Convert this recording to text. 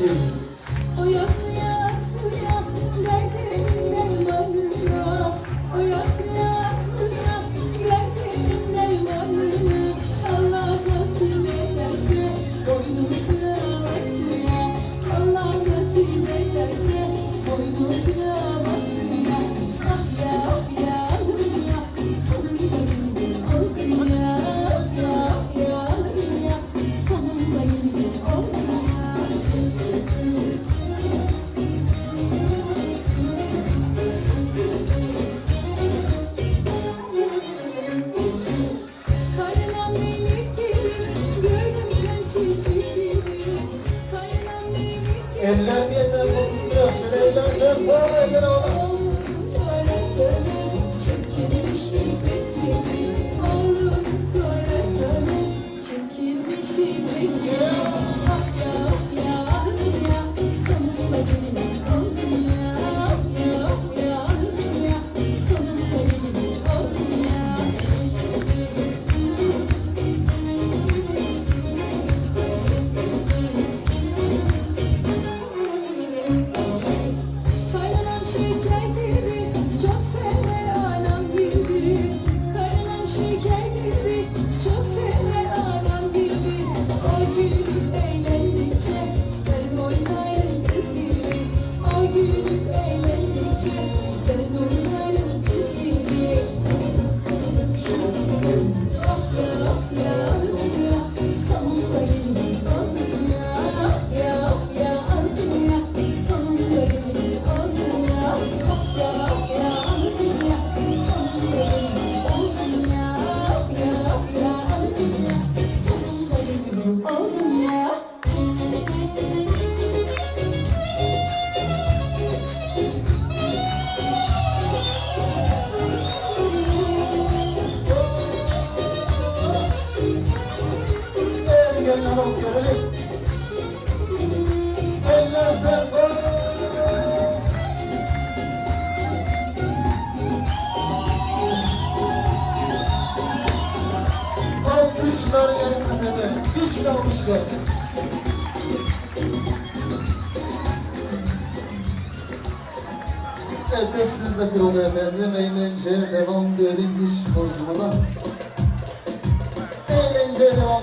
This is Eller yeter, 30 lira, şeleyler de, bu eller Hadi gelin alalım görelim. Ellerse Alkışlar bir oluyor efendim. Eğlenceye devam diyelim hiç bozmadan. Eğlenceye devam.